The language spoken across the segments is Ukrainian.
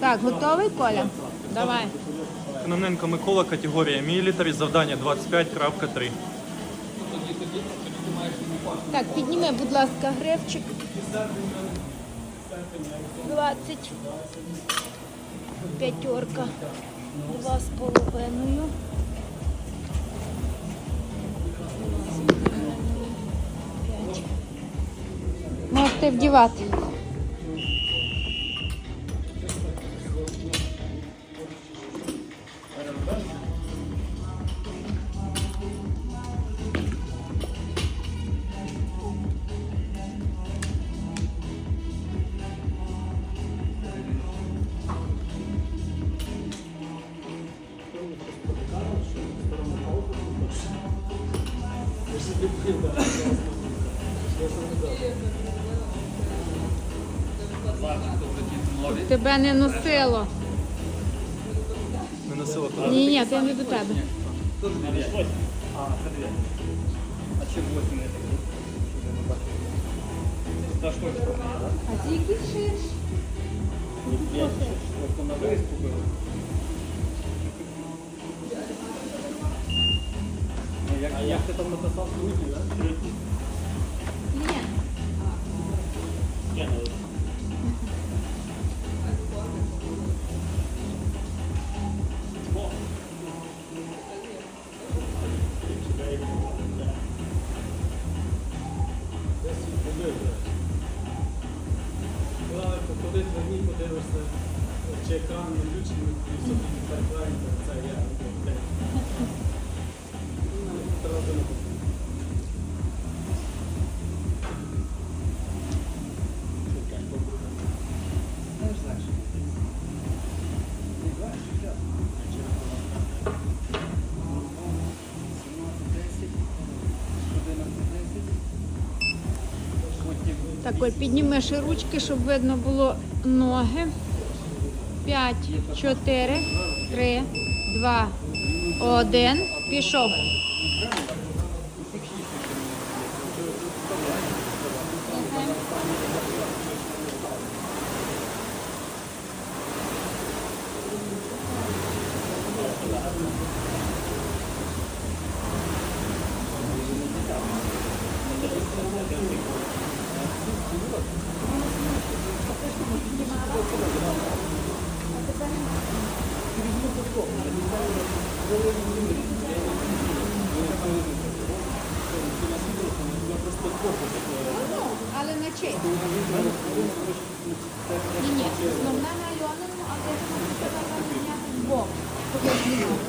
Так, готовий Коля? Давай. Кононенко Микола, категорія мілітарі, завдання 25.3. Так, підніми, будь ласка, гривчик. 20. П'ятерка. Два з половиною. Можете вдівати. Тебе не носило. Не носила туди. Ні, ні, це не до тебе. А ті які ширші? А як ти там написав чи екран не включений, це я. Думати. Так, ось підніми ще ручки, щоб видно було ноги. П'ять, чотири, три, два, один. Пішов. Але на чий? Ні, ні, основна на Льонину, а ти можеш зняти збоку. щоб я знімала.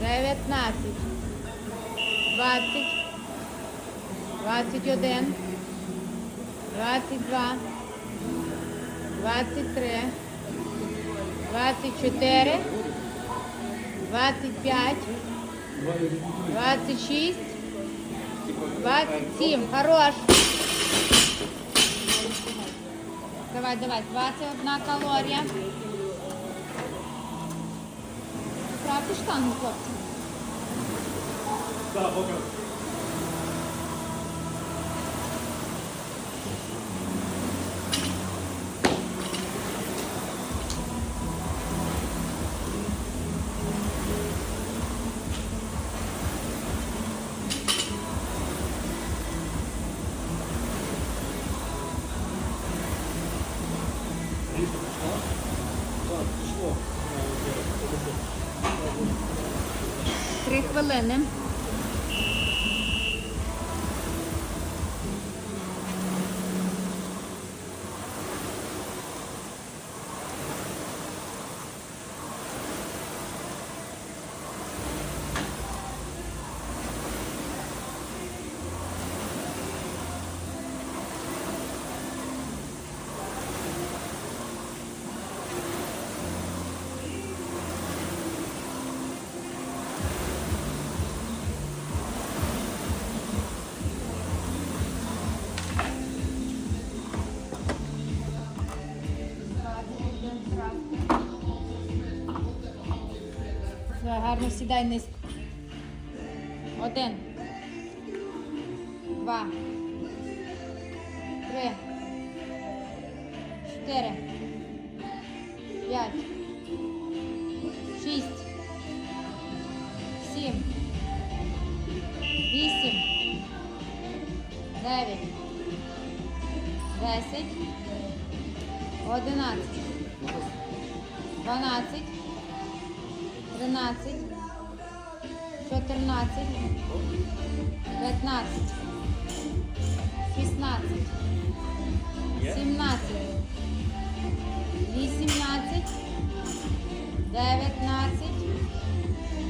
19, 20, 21, 22, 23, 24, 25, 26, 27. Хорош. Давай, давай. 21 калорія. Pakistanlı. Daha bakalım. Хвилини. Давай, сідай низ. Один. Два. Три. Чотири. П'ять. Шість. Сім. Вісім. Дев'ять. Десять. Одинадцять. Дванадцять. Тринадцять. Чотирнадцять. П'ятнадцять. Шістнадцять. Сімнадцять. Вісімнадцять. Дев'ятнадцять.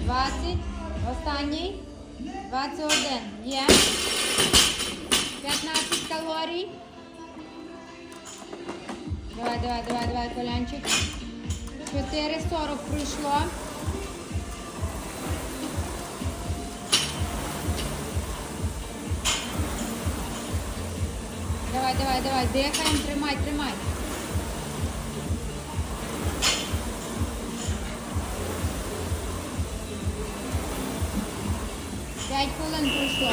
Двадцять. Останній. Двадцять один. Є. П'ятнадцять калорій. Давай, давай, давай, давай, колянчик. 4,40 пройшло. Давай, давай, давай, дихаємо, тримай, тримай. П'ять хвилин пройшло.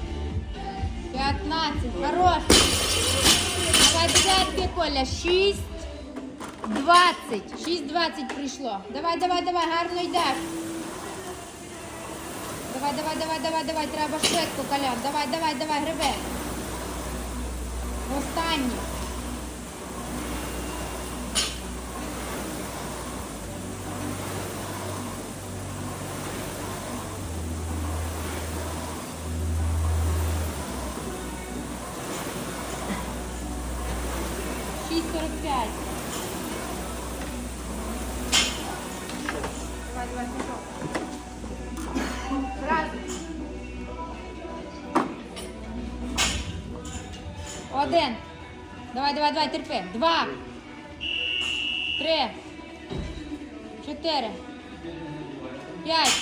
П'ятнадцять. Хорош. Давай десятки, Коля. Шість. Двадцять. Шість двадцять прийшло. Давай, давай, давай, гарно йдеш. Давай, давай, давай, давай, давай. Треба швидко, Колян. Давай, давай, давай, гриби. Останній. Шість сорок п'ять. Давай, давай, пішов. Зразу. Один. Давай, давай, давай, терпи. Два. Три. Чотири. П'ять.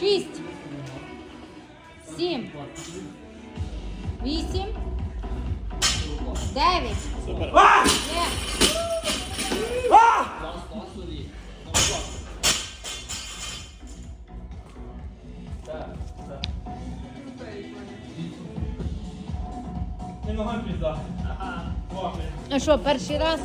Шість. Сім. Вісім. Дев'ять. Є. Не могла пізда. Ну що, перший раз?